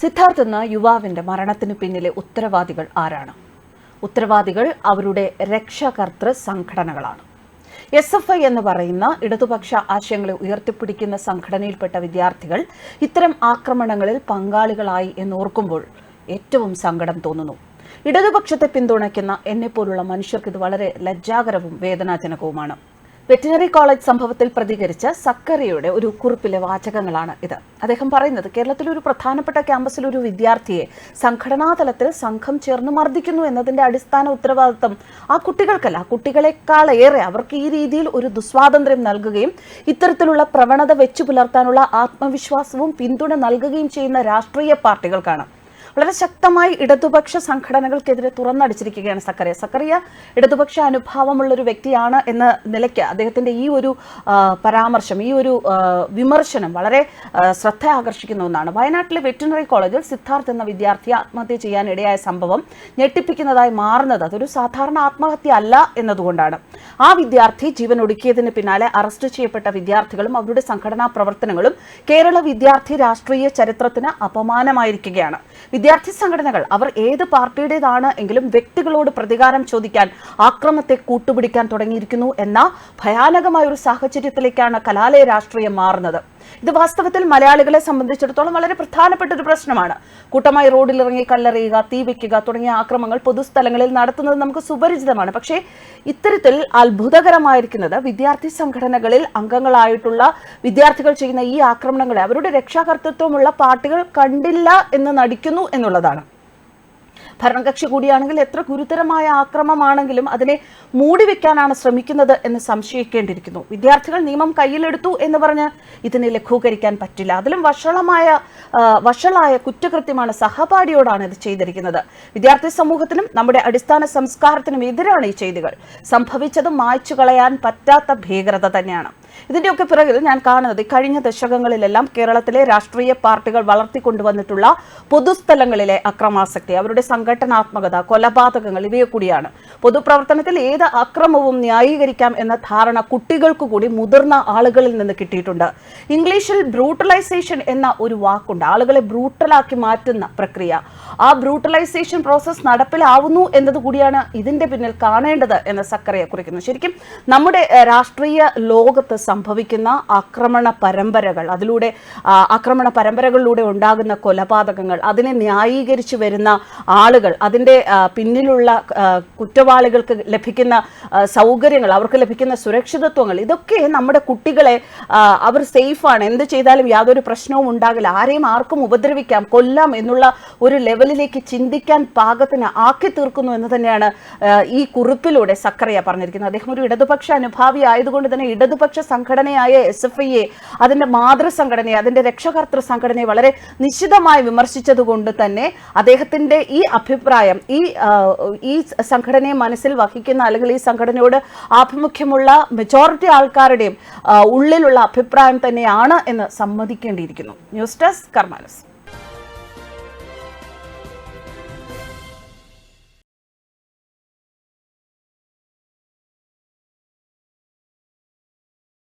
സിദ്ധാർത്ഥ് എന്ന യുവാവിന്റെ മരണത്തിന് പിന്നിലെ ഉത്തരവാദികൾ ആരാണ്? ഉത്തരവാദികൾ അവരുടെ രക്ഷാകർത്തൃ സംഘടനകളാണ്. എസ് എഫ് ഐ എന്ന് പറയുന്ന ഇടതുപക്ഷ ആശയങ്ങളെ ഉയർത്തിപ്പിടിക്കുന്ന സംഘടനയിൽപ്പെട്ട വിദ്യാർത്ഥികൾ ഇത്തരം ആക്രമണങ്ങളിൽ പങ്കാളികളായി എന്നോർക്കുമ്പോൾ ഏറ്റവും സങ്കടം തോന്നുന്നു. ഇടതുപക്ഷത്തെ പിന്തുണയ്ക്കുന്ന എന്നെപ്പോലുള്ള മനുഷ്യർക്ക് ഇത് വളരെ ലജ്ജാകരവും വേദനാജനകവുമാണ്. വെറ്റിനറി കോളേജ് സംഭവത്തിൽ പ്രതികരിച്ച സക്കറിയുടെ ഒരു കുറിപ്പിലെ വാചകങ്ങളാണ് ഇത്. അദ്ദേഹം പറയുന്നത് കേരളത്തിലെ ഒരു പ്രധാനപ്പെട്ട ക്യാമ്പസിൽ ഒരു വിദ്യാർത്ഥിയെ സംഘടനാ തലത്തിൽ സംഘം ചേർന്ന് മർദ്ദിക്കുന്നു എന്നതിന്റെ അടിസ്ഥാന ഉത്തരവാദിത്വം ആ കുട്ടികൾക്കല്ല. ആ കുട്ടികളെക്കാളേറെ അവർക്ക് ഈ രീതിയിൽ ഒരു ദുസ്വാതന്ത്ര്യം നൽകുകയും ഇത്തരത്തിലുള്ള പ്രവണത വെച്ചു പുലർത്താനുള്ള ആത്മവിശ്വാസവും പിന്തുണ നൽകുകയും ചെയ്യുന്ന രാഷ്ട്രീയ പാർട്ടികൾക്കാണ്. വളരെ ശക്തമായി ഇടതുപക്ഷ സംഘടനകൾക്കെതിരെ തുറന്നടിച്ചിരിക്കുകയാണ് സക്കറിയ. സക്കറിയ ഇടതുപക്ഷ അനുഭാവമുള്ള ഒരു വ്യക്തിയാണ് എന്ന നിലയ്ക്ക് അദ്ദേഹത്തിന്റെ ഈ ഒരു പരാമർശം ഈ ഒരു വിമർശനം വളരെ ശ്രദ്ധ ആകർഷിക്കുന്ന ഒന്നാണ്. വയനാട്ടിലെ വെറ്റിനറി കോളേജിൽ സിദ്ധാർത്ഥ് എന്ന വിദ്യാർത്ഥി ആത്മഹത്യ ചെയ്യാനിടയായ സംഭവം ഞെട്ടിപ്പിക്കുന്നതായി മാറുന്നത് അതൊരു സാധാരണ ആത്മഹത്യ അല്ല എന്നതുകൊണ്ടാണ്. ആ വിദ്യാർത്ഥി ജീവൻ ഒടുക്കിയതിന് പിന്നാലെ അറസ്റ്റ് ചെയ്യപ്പെട്ട വിദ്യാർത്ഥികളും അവരുടെ സംഘടനാ പ്രവർത്തനങ്ങളും കേരള വിദ്യാർത്ഥി രാഷ്ട്രീയ ചരിത്രത്തിന് അപമാനമായിരിക്കുകയാണ്. വിദ്യാർത്ഥി സംഘടനകൾ അവർ ഏത് പാർട്ടിയുടേതാണ് എങ്കിലും വ്യക്തികളോട് പ്രതികാരം ചോദിക്കാൻ ആക്രമത്തെ കൂട്ടുപിടിക്കാൻ തുടങ്ങിയിരിക്കുന്നു എന്ന ഭയാനകമായ ഒരു സാഹചര്യത്തിലേക്കാണ് കലാലയ രാഷ്ട്രീയം മാറുന്നത്. ഇത് വാസ്തവത്തിൽ മലയാളികളെ സംബന്ധിച്ചിടത്തോളം വളരെ പ്രധാനപ്പെട്ട ഒരു പ്രശ്നമാണ്. കൂട്ടമായി റോഡിലിറങ്ങി കല്ലെറിയുക തീ വെക്കുക തുടങ്ങിയ ആക്രമങ്ങൾ പൊതുസ്ഥലങ്ങളിൽ നടത്തുന്നത് നമുക്ക് സുപരിചിതമാണ്. പക്ഷേ ഇത്തരത്തിൽ അത്ഭുതകരമായിരിക്കുന്നത് വിദ്യാർത്ഥി സംഘടനകളിൽ അംഗങ്ങളായിട്ടുള്ള വിദ്യാർത്ഥികൾ ചെയ്യുന്ന ഈ ആക്രമണങ്ങളെ അവരുടെ രക്ഷാകർത്തൃത്വമുള്ള പാർട്ടികൾ കണ്ടില്ല എന്ന് നടിക്കുന്നു എന്നുള്ളതാണ്. ഭരണകക്ഷി കൂടിയാണെങ്കിൽ എത്ര ഗുരുതരമായ ആക്രമമാണെങ്കിലും അതിനെ മൂടിവെക്കാനാണ് ശ്രമിക്കുന്നത് എന്ന് സംശയിക്കേണ്ടിയിരിക്കുന്നു. വിദ്യാർത്ഥികൾ നിയമം കയ്യിലെടുത്തു എന്ന് പറഞ്ഞ് ഇതിനെ ലഘൂകരിക്കാൻ പറ്റില്ല. അതിലും വഷളമായ വഷളായ കുറ്റകൃത്യമാണ് സഹപാഠിയോടാണ് ഇത് ചെയ്തിരിക്കുന്നത്. വിദ്യാർത്ഥി സമൂഹത്തിനും നമ്മുടെ അടിസ്ഥാന സംസ്കാരത്തിനും എതിരാണ് ഈ ചെയ്തികൾ. സംഭവിച്ചത് മായ്ച്ചു കളയാൻ പറ്റാത്ത ഭീകരത തന്നെയാണ്. ഇതിന്റെയൊക്കെ പിറകിൽ ഞാൻ കാണുന്നത് കഴിഞ്ഞ ദശകങ്ങളിലെല്ലാം കേരളത്തിലെ രാഷ്ട്രീയ പാർട്ടികൾ വളർത്തിക്കൊണ്ടുവന്നിട്ടുള്ള പൊതുസ്ഥലങ്ങളിലെ അക്രമാസക്തി അവരുടെ സംഘടനാത്മകത കൊലപാതകങ്ങൾ ഇവയെ കൂടിയാണ്. പൊതുപ്രവർത്തനത്തിൽ ഏത് അക്രമവും ന്യായീകരിക്കാം എന്ന ധാരണ കുട്ടികൾക്ക് കൂടി മുതിർന്ന ആളുകളിൽ നിന്ന് കിട്ടിയിട്ടുണ്ട്. ഇംഗ്ലീഷിൽ ബ്രൂട്ടലൈസേഷൻ എന്ന ഒരു വാക്കുണ്ട്. ആളുകളെ ബ്രൂട്ടലാക്കി മാറ്റുന്ന പ്രക്രിയ. ആ ബ്രൂട്ടലൈസേഷൻ പ്രോസസ് നടപ്പിലാവുന്നു എന്നത് കൂടിയാണ് ഇതിന്റെ പിന്നിൽ കാണേണ്ടത് എന്ന് സക്കറിയെ കുറിക്കുന്നു ശരിക്കും നമ്മുടെ രാഷ്ട്രീയ ലോകത്ത് സംഭവിക്കുന്ന ആക്രമണ പരമ്പരകൾ അതിലൂടെ ആക്രമണ പരമ്പരകളിലൂടെ ഉണ്ടാകുന്ന കൊലപാതകങ്ങൾ അതിനെ ന്യായീകരിച്ചു വരുന്ന ആളുകൾ അതിന്റെ പിന്നിലുള്ള കുറ്റവാളികൾക്ക് ലഭിക്കുന്ന സൗകര്യങ്ങൾ അവർക്ക് ലഭിക്കുന്ന സുരക്ഷിതത്വങ്ങൾ ഇതൊക്കെ നമ്മുടെ കുട്ടികളെ അവർ സേഫാണ്. എന്ത് ചെയ്താലും യാതൊരു പ്രശ്നവും ഉണ്ടാകില്ല. ആരെയും ആർക്കും ഉപദ്രവിക്കാം കൊല്ലാം എന്നുള്ള ഒരു ലെവലിലേക്ക് ചിന്തിക്കാൻ പാകത്തിന് ആക്കി തീർക്കുന്നു എന്ന് തന്നെയാണ് ഈ കുറിപ്പിലൂടെ സക്കറിയ പറഞ്ഞിരിക്കുന്നത്. അദ്ദേഹം ഒരു ഇടതുപക്ഷ അനുഭാവി ആയതുകൊണ്ട് തന്നെ ഇടതുപക്ഷ സംഘടനയായ എസ് എഫ് ഐയെ അതിന്റെ മാതൃസംഘടനയെ അതിന്റെ രക്ഷകർത്തൃ സംഘടനയെ വളരെ നിശിതമായി വിമർശിച്ചത് കൊണ്ട് തന്നെ അദ്ദേഹത്തിന്റെ ഈ അഭിപ്രായം ഈ ഈ സംഘടനയെ മനസ്സിൽ വഹിക്കുന്ന അല്ലെങ്കിൽ ഈ സംഘടനയോട് ആഭിമുഖ്യമുള്ള മെജോറിറ്റി ആൾക്കാരുടെയും ഉള്ളിലുള്ള അഭിപ്രായം തന്നെയാണ് എന്ന് സമ്മതിക്കേണ്ടിയിരിക്കുന്നു. News desk കർമാനസ്.